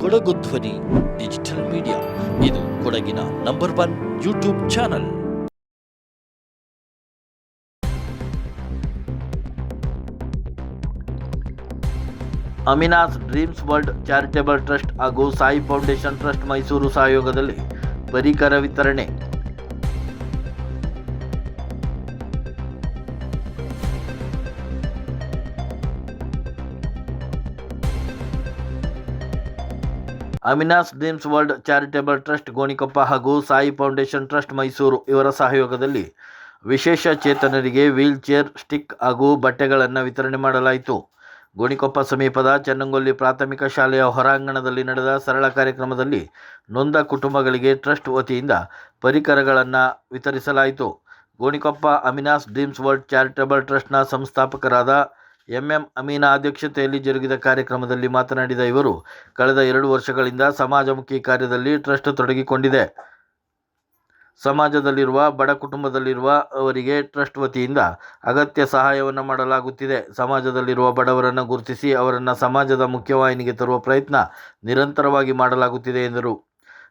ಕೊಡಗು ಧ್ವನಿ digital media ಇದು ಕೊಡಗಿನ number one YouTube channel Amina's dreams world charitable trust ಹಾಗೂ ಸಾಯಿ ಫೌಂಡೇಶನ್ ಟ್ರಸ್ಟ್ ಮೈಸೂರು ಸಹಯೋಗದಲ್ಲಿ ಪರಿಕರ ವಿತರಣೆ. Amina's dreams world charitable trust, Gonikoppa ಹಾಗೂ ಸಾಯಿ ಫೌಂಡೇಶನ್ ಟ್ರಸ್ಟ್, ಮೈಸೂರು. ಇವರ ಸಹಯೋಗದಲ್ಲಿ ವಿಶೇಷ ಚೇತನರಿಗೆ ವೀಲ್ ಚೇರ್, ಸ್ಟಿಕ್ ಹಾಗೂ ಬಟ್ಟೆಗಳನ್ನು ವಿತರಣೆ ಮಾಡಲಾಯಿತು. ಗೋಣಿಕೊಪ್ಪ ಸಮೀಪದ ಚನ್ನಂಗೊಲ್ಲಿ ಪ್ರಾಥಮಿಕ ಶಾಲೆಯ ಹೊರಾಂಗಣದಲ್ಲಿ ನಡೆದ ಸರಳ ಕಾರ್ಯಕ್ರಮದಲ್ಲಿ ನೊಂದ ಕುಟುಂಬಗಳಿಗೆ ಟ್ರಸ್ಟ್ ವತಿಯಿಂದ ಪರಿಕರಗಳನ್ನು ವಿತರಿಸಲಾಯಿತು. Gonikoppa Amina's dreams world charitable ಟ್ರಸ್ಟ್ನ ಸಂಸ್ಥಾಪಕರಾದ ಎಂಎಂ ಅಮೀನಾ ಅಧ್ಯಕ್ಷತೆಯಲ್ಲಿ ಜರುಗಿದ ಕಾರ್ಯಕ್ರಮದಲ್ಲಿ ಮಾತನಾಡಿದ ಇವರು, ಕಳೆದ ಎರಡು ವರ್ಷಗಳಿಂದ ಸಮಾಜಮುಖಿ ಕಾರ್ಯದಲ್ಲಿ ಟ್ರಸ್ಟ್ ತೊಡಗಿಕೊಂಡಿದೆ. ಸಮಾಜದಲ್ಲಿರುವ, ಬಡ ಕುಟುಂಬದಲ್ಲಿರುವ ಅವರಿಗೆ ಟ್ರಸ್ಟ್ ವತಿಯಿಂದ ಅಗತ್ಯ ಸಹಾಯವನ್ನು ಮಾಡಲಾಗುತ್ತಿದೆ. ಸಮಾಜದಲ್ಲಿರುವ ಬಡವರನ್ನು ಗುರುತಿಸಿ ಅವರನ್ನು ಸಮಾಜದ ಮುಖ್ಯವಾಹಿನಿಗೆ ತರುವ ಪ್ರಯತ್ನ ನಿರಂತರವಾಗಿ ಮಾಡಲಾಗುತ್ತಿದೆ ಎಂದರು.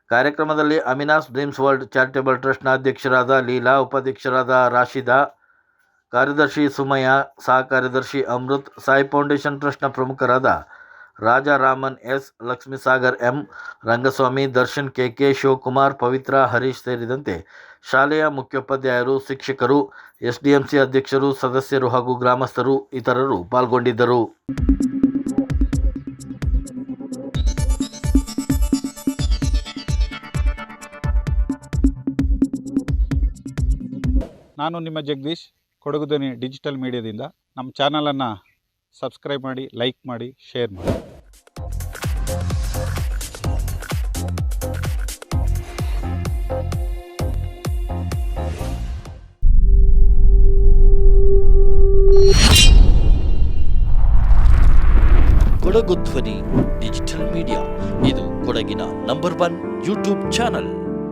ಕಾರ್ಯಕ್ರಮದಲ್ಲಿ ಅಮಿನಾಸ್ ಡ್ರೀಮ್ಸ್ ವರ್ಲ್ಡ್ ಚಾರಿಟೇಬಲ್ ಟ್ರಸ್ಟ್ನ ಅಧ್ಯಕ್ಷರಾದ ಲೀಲಾ, ಉಪಾಧ್ಯಕ್ಷರಾದ ರಾಶಿದಾ ಕಾರ್ಯದರ್ಶಿ ಸುಮಯ ಸಹ ಕಾರ್ಯದರ್ಶಿ ಅಮೃತ್, ಸಾಯಿ ಫೌಂಡೇಶನ್ ಟ್ರಸ್ಟ್ನ ಪ್ರಮುಖರಾದ Rajaraman S. Lakshmisagar M. Rangaswamy, Darshan K. K. Shivakumar, Pavithra Harish ಸೇರಿದಂತೆ ಶಾಲೆಯ ಮುಖ್ಯೋಪಾಧ್ಯಾಯರು, ಶಿಕ್ಷಕರು ಎಸ್ ಡಿ ಅಧ್ಯಕ್ಷರು, ಸದಸ್ಯರು ಹಾಗೂ ಗ್ರಾಮಸ್ಥರು ಇತರರು ಪಾಲ್ಗೊಂಡಿದ್ದರು. ನಾನು ನಿಮ್ಮ ಜಗದೀಶ್. ಕೊಡಗು ಧ್ವನಿ ಡಿಜಿಟಲ್ ಮೀಡಿಯಾದಿಂದ ನಮ್ಮ ಚಾನಲನ್ನು ಸಬ್ಸ್ಕ್ರೈಬ್ ಮಾಡಿ ಲೈಕ್ ಮಾಡಿ ಶೇರ್ ಮಾಡಿ. ಕೊಡಗು ಧ್ವನಿ ಡಿಜಿಟಲ್ ಮೀಡಿಯಾ ಇದು ಕೊಡಗಿನ ನಂಬರ್ ಒನ್ ಯೂಟ್ಯೂಬ್ ಚಾನಲ್